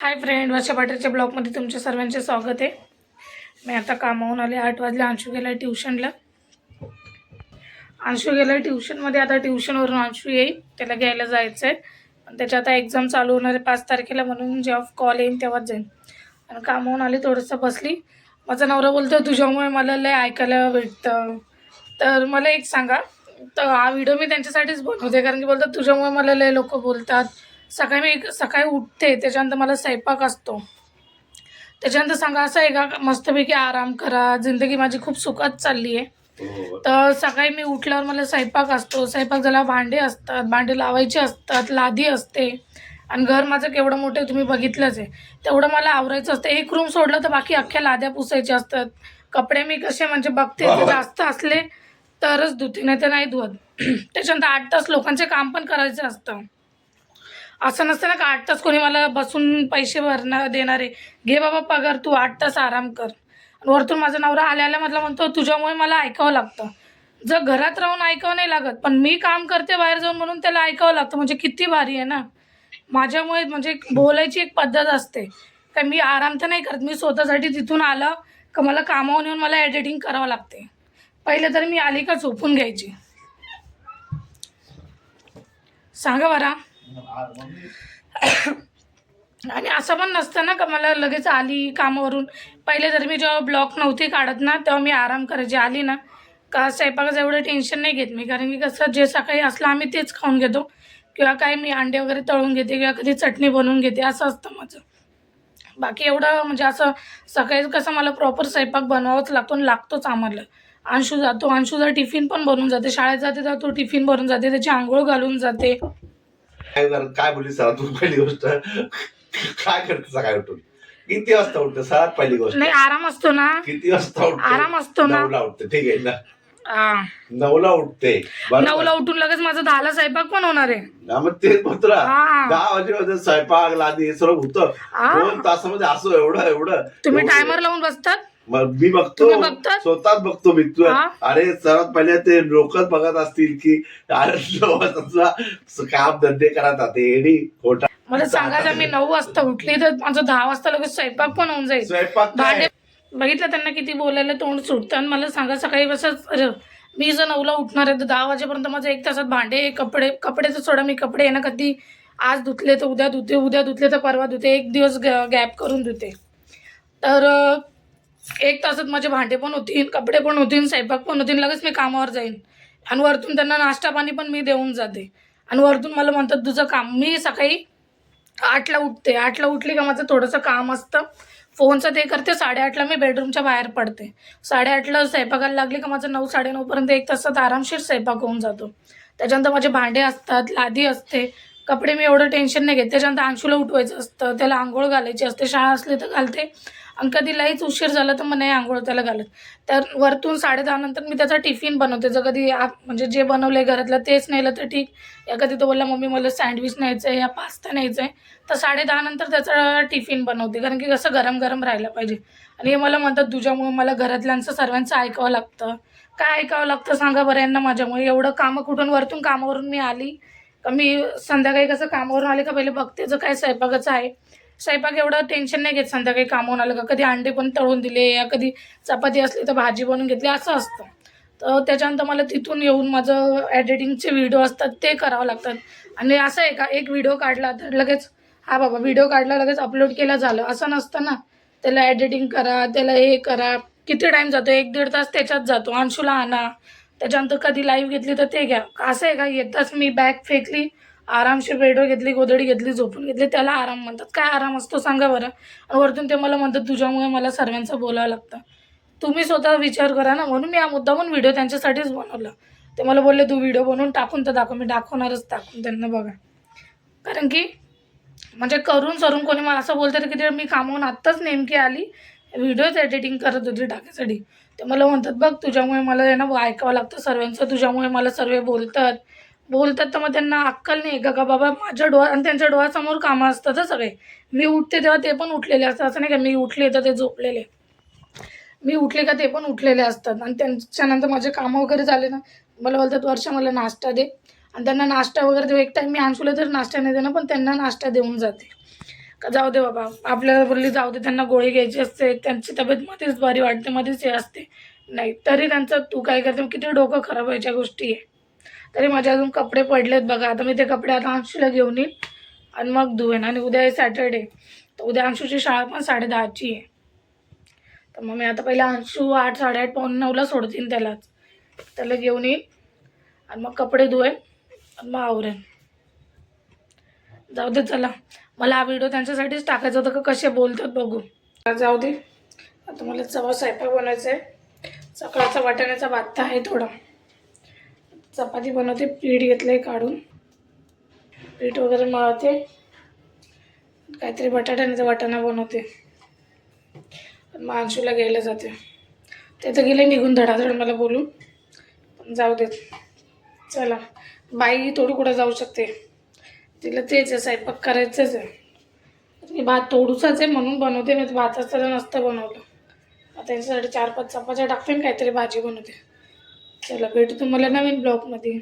Hi friend वर्षा पाटीलच्या ब्लॉगमध्ये तुमच्या सर्वांचे स्वागत आहे. मी आता कामावून आले आठ वाजले. अंशू गेला ट्युशनला. अंशू गेला ट्युशनमध्ये. आता ट्युशनवरून अंशू येईल. त्याला घ्यायला जायचं आहे पण त्याच्या आता एक्झाम चालू होणार आहे पाच तारखेला म्हणून जेव्हा कॉल येईन तेव्हाच जाईन. आणि कामावून आले थोडंसं बसली. माझा नवरा बोलतो तुझ्यामुळे मला लय ऐकायला भेटतं. तर मला एक सांगा. तर हा व्हिडिओ मी त्यांच्यासाठीच बनवते. कारण की बोलतात तुझ्यामुळे मला लय लोक बोलतात. सकाळी मी सकाळी उठते त्याच्यानंतर मला स्वयंपाक असतो. त्याच्यानंतर सांगा असं आहे का मस्तपैकी आराम करा जिंदगी माझी खूप सुखात चालली आहे तर सकाळी मी उठल्यावर मला स्वयंपाक असतो. स्वयंपाक झाला भांडे असतात भांडे लावायचे असतात लादी असते. आणि घर माझं केवढं मोठं तुम्ही बघितलंच आहे. तेवढं मला आवरायचं असतं. एक रूम सोडलं तर बाकी अख्ख्या लाद्या पुसायच्या असतात. कपडे मी कसे म्हणजे बघते ते जास्त असले तरच धुते नाही तर नाही धुवत. त्याच्यानंतर आठ तास लोकांचे काम पण करायचं असतं. असं नसतं ना का आठ तास कोणी मला बसून पैसे भरणार देणारे? घे बाबा पगार तू आठ तास आराम कर. आणि वरतून माझा नवरा आल्या आल्या म्हटलं म्हणतो तुझ्यामुळे मला ऐकावं लागतं. जर घरात राहून ऐकावं नाही लागत पण मी काम करते बाहेर जाऊन म्हणून त्याला ऐकावं लागतं. म्हणजे किती भारी आहे ना? माझ्यामुळे म्हणजे बोलायची एक पद्धत असते. काय मी आराम तर नाही करत मी स्वतःसाठी तिथून आलं का मला कामावून येऊन मला एडिटिंग करावं लागते. पहिले तर मी आली का झोपून घ्यायची? सांगा बरा. आणि असं पण नसतं ना का मला लगेच आली कामावरून. पहिले जर मी जेव्हा ब्लॉक नव्हती काढत ना तेव्हा मी आराम करायची. आली ना का स्वयंपाकाचं एवढं टेन्शन नाही घेत मी. कारण की कसं जे सकाळी असलं आम्ही तेच खाऊन घेतो. किंवा काय मी अंडे वगैरे तळून घेते किंवा कधी चटणी बनवून घेते असं असतं माझं. बाकी एवढं म्हणजे असं सकाळी कसं मला प्रॉपर स्वयंपाक बनवावाच लागतो आणि लागतोच आम्हाला. अंशू जातो. अंशूचा टिफिन पण बनवून जाते. शाळेत जाते तर तो टिफिन भरून जाते. त्याची आंघोळ घालून जाते. काय कर- काय बोलली सर तू पहिली गोष्ट काय करते सकाळी उठून? किती वाजता उठते? सरात पहिली गोष्ट. नाही आराम असतो ना. किती वाजता उठते? आराम असतो ना. नऊला उठते ठीक आहे ना? आ, नऊला उठते. बरोबर. नऊला उठून लगेच माझा दहाला स्वयंपाक पण होणार आहे. हा, मग ना. हा. दहा वाजेपर्यंत स्वयंपाक लादी हे सर्व होतं. हा. दोन तासामध्ये असं एवढं एवढं. तुम्ही एवढं. टायमर लावून बसतात? मी बघतो? स्वतःच बघतो मी. तू. अरे सर्वात पहिले ते लोकच बघत असतील की अरे काम धंदे करत येडी खोटा. मला सांगा जर मी नऊ वाजता उठली तर माझं दहा वाजता लगेच स्वयंपाक पण होऊन जाईल. स्वयंपाक भांडे बघितलं त्यांना किती बोलायला तोंड सुटतं आणि मला सांगा सकाळी कसं मी जर नऊला उठणार आहे तर दहा वाजेपर्यंत माझं एक तासात भांडे कपडे कपडे तर सोडा मी कपडे आहे ना कधी आज धुतले तर उद्या धुते उद्या धुतले तर परवा धुते एक दिवस गॅप करून धुते. तर एक तासात माझे भांडे पण होतील कपडे पण होतील स्वयंपाक पण होतील लगेच मी कामावर जाईन. आणि वरतून त्यांना नाश्ता पाणी पण मी देऊन जाते. आणि वरतून मला म्हणतात तुझं काम मी सकाळी आठला उठते. आठला उठली का माझं थोडंसं काम असतं. फोनचं ते करते साडेआठला मी बेडरूमच्या बाहेर पडते. साडेआठला स्वयंपाकाला लागली का माझं नऊ साडेनऊपर्यंत एक तासात आरामशीर स्वयंपाक होऊन जातो. त्याच्यानंतर माझे भांडे असतात लादी असते. कपडे मी एवढं टेन्शन नाही घेत. त्याच्यानंतर अंशूला उठवायचं असतं त्याला आंघोळ घालायची असते शाळा असली तर घालते. आणि कधी लईच उशीर झाला तर मग नाही आंघोळ त्याला घालत. तर वरतून साडेदहा नंतर मी त्याचा टिफिन बनवते. जर कधी म्हणजे जे बनवलं आहे घरातलं तेच नेलं तर ठीक. या कधी तो बोलला मम्मी मला सँडविच न्यायचं आहे या पास्ता न्यायचं आहे तर साडेदहा नंतर त्याचा टिफिन बनवते. कारण की कसं गरम गरम राहिलं पाहिजे. आणि हे मला म्हणतात तुझ्यामुळे मला घरातल्यांचं सर्वांचं ऐकावं लागतं. काय ऐकावं लागतं सांगा बरं यांना माझ्यामुळे. एवढं कामं कुठून वरतून कामावरून मी आली. का मी संध्याकाळी कसं कामावरून आले का पहिले बघते जर काय स्वयंपाकाचं आहे. स्वयंपाक एवढं टेन्शन नाही घेत संध्याकाळी कामावरून आलं का. कधी अंडे पण तळून दिले या कधी चपाती असली तर भाजी बनवून घेतली असं असतं. तर त्याच्यानंतर मला तिथून येऊन माझं एडिटिंगचे व्हिडिओ असतात ते करावं लागतात. आणि असं आहे का एक व्हिडिओ काढला तर लगेच हा बाबा व्हिडिओ काढला लगेच अपलोड केला झालं. असं नसतं ना. त्याला एडिटिंग करा त्याला हे करा. किती टाईम जातो? एक दीड तास त्याच्यात जातो. अंशूला आणा. त्याच्यानंतर कधी लाईव्ह घेतली तर ते घ्या. असं आहे का? येताच मी बॅग फेकली आरामशीर बेडवर घेतली गोदडी घेतली झोपून घेतली त्याला आराम म्हणतात. काय आराम असतो सांगा बरं. आणि वरतून ते मला म्हणतात तुझ्यामुळे मला सर्वांचं बोलावं लागतं. तुम्ही स्वतः विचार करा ना. म्हणून मी हा मुद्दामून व्हिडिओ त्यांच्यासाठीच बनवला. ते मला बोलले तू व्हिडिओ बनवून टाकून तर दाखव. मी दाखवणारच टाकून त्यांना बघा. कारण की म्हणजे करून सरून कोणी मला असं बोलतं की ते मी कामावून आत्ताच नेमकी आली. व्हिडिओज एडिटिंग करत होती टाकायसाठी. ते मला म्हणतात बघ तुझ्यामुळे मला आहे ना ऐकावं लागतं सर्वांचं तुझ्यामुळे मला सर्व बोलतात. बोलतात तर मग त्यांना अक्कल नाही. का का बाबा माझ्या डोळा आणि त्यांच्या डोळ्यासमोर कामं असतात सगळे. मी उठते तेव्हा ते पण उठलेले असतात. असं नाही का मी उठले तर ते झोपलेले. मी उठले का ते पण उठलेले असतात. आणि त्यांच्यानंतर माझे कामं वगैरे झाले ना मला बोलतात वर्षा मला नाश्ता दे. आणि त्यांना नाश्ता वगैरे देऊ. एक टाईम मी आणसुला तर नाश्ता नाही देणार पण त्यांना नाश्ता देऊन जाते. का जाऊ दे बाबा. आपल्याला बोलली जाऊ दे त्यांना गोळी घ्यायची असते त्यांची तब्येत मध्येच बरी वाटते मध्येच हे असते. नाही तरी त्यांचं तू काय करते किती डोकं खराब व्हायच्या गोष्टी. आहे तरी माझे अजून कपडे पडलेत बघा. आता मी ते कपडे आता अंशूला घेऊन येईन आणि मग धुवेन. आणि उद्या आहे सॅटर्डे. तर उद्या अंशूची शाळा पण साडेदहाची आहे. तर मग मी आता पहिला अंशू आठ साडेआठ पाऊन नऊला सोडतीन त्यालाच. त्याला घेऊन येईन आणि मग कपडे धुवेन आणि मग आवरेन. जाऊ दे चला. मला हा व्हिडिओ त्यांच्यासाठीच टाकायचा होता का कसे बोलतात बघू. जाऊ दे. आता मला चव स्वयंपाक बनवायचा आहे. सकाळचा वाटाण्याचा भात आहे थोडा. चपाती बनवते पीठ घेतलं आहे काढून. पीठ वगैरे मळवते काहीतरी बटाट्याचा वाटाणा बनवते. मानशूला गेलं घ्यायला जाते. ते तर गेले निघून धडाधड मला बोलून. पण जाऊ देत. चला. बाई थोडी कुठं जाऊ शकते. तिला तेच आहे स्वयंपाक करायचंच आहे. मी भात तोडूचाच आहे म्हणून बनवते मी भातच तर नसतं बनवलं. आता त्यांच्यासाठी चार पाच चपात्या टाकते मी काहीतरी भाजी बनवते. चला भेटू तुम्हाला नवीन ब्लॉगमध्ये.